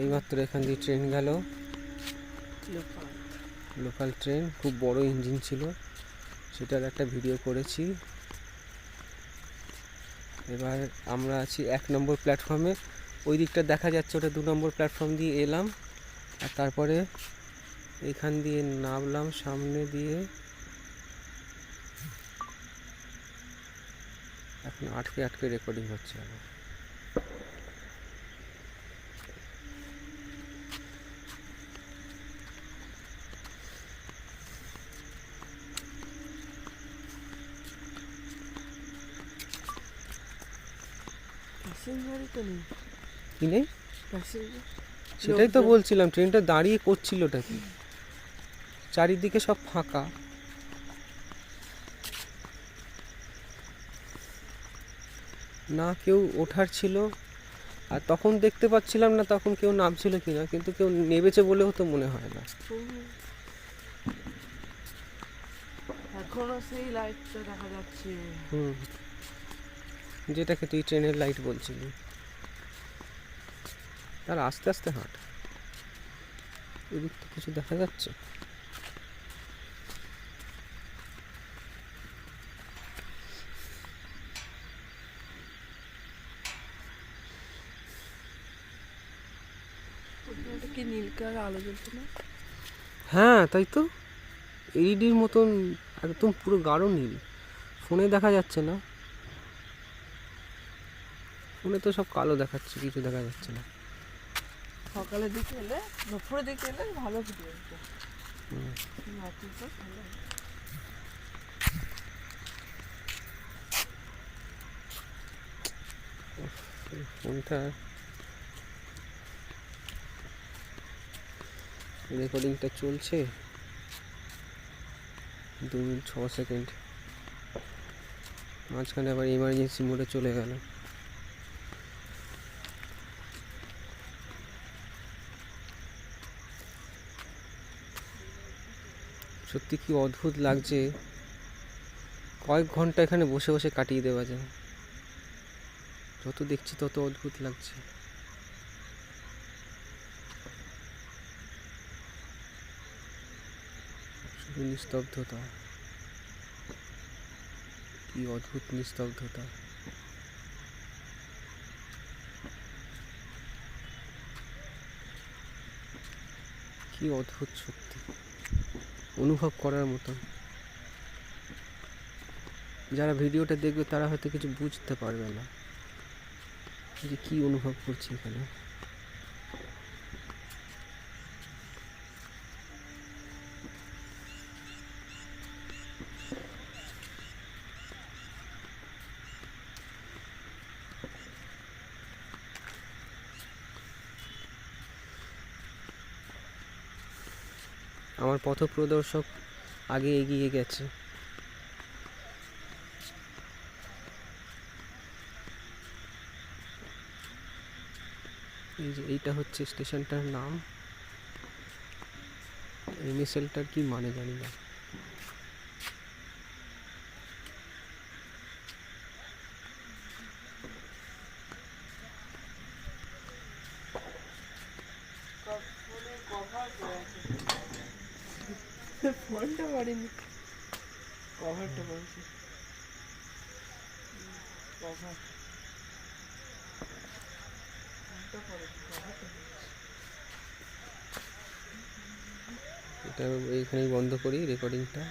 এইমাত্র এখান দিয়ে ট্রেন গেল। লোকাল ট্রেন, খুব বড় ইঞ্জিন ছিল। সেটার একটা ভিডিও করেছি। এবার আমরা আছি এক নম্বর প্ল্যাটফর্মে। ওই দিকটা দেখা যাচ্ছে, ওটা দু নম্বর প্ল্যাটফর্ম দিয়ে এলাম। আর তারপরে এখান দিয়ে নামলাম, সামনে দিয়ে এখন আটকে আটকে রেকর্ডিং হচ্ছে আমার প্যাসেঞ্জারই তো নেই। কি নেই? প্যাসেঞ্জার সেটাই তো বলছিলাম ট্রেনটা দাঁড়িয়ে করছিলটা কি? চারিদিকে সব ফাঁকা। না কেউ ওঠার ছিল আর তখন দেখতে পাচ্ছিলাম না তখন কেউ নামছিল কিনা কিন্তু কেউ নেবেছে বলেও তো মনে হয় না। এখনও সেই লাইটটা দেখা যাচ্ছে। হুম। যেটাকে তুই ট্রেনের লাইট বলছিলি। তার আস্তে আস্তে হাঁট। এদিক তো কিছু দেখা যাচ্ছে? হ্যাঁ তাই তো। এইডির মতন একদম পুরো গাঢ় নীল। ফোনে দেখা যাচ্ছে না। ফোনে তো সব কালো দেখাচ্ছে কিছু দেখা যাচ্ছে না। সকালের দিকে এলে দুপুরের দিকে এলে ভালো ভিডিও ফোনটা রেকর্ডিংটা চলছে। দু মিনিট ছ সেকেন্ড। মাঝখানে আবার ইমার্জেন্সি মোডে চলে গেল। সত্যি কি অদ্ভুত লাগছে। কয়েক ঘণ্টা এখানে বসে বসে কাটিয়ে দেওয়া যায়। যত দেখছি তত অদ্ভুত লাগছে। শুধু নিস্তব্ধতা। কি অদ্ভুত নিস্তব্ধতা। কি অদ্ভুত সত্যি। অনুভব করার মতো। যারা ভিডিওটা দেখবে তারা হয়তো কিছু বুঝতে পারবে না যে কী অনুভব করছি এখানে। আমার পথপ্রদর্শক আগে এগিয়ে গেছে। এই যে এইটা হচ্ছে স্টেশনটার নাম। এই মিসেলটার কি মানে জানি না। ফোনটা পড়েনি কভারটা পড়েছে কভার এটা এইখানেই বন্ধ করি রেকর্ডিংটা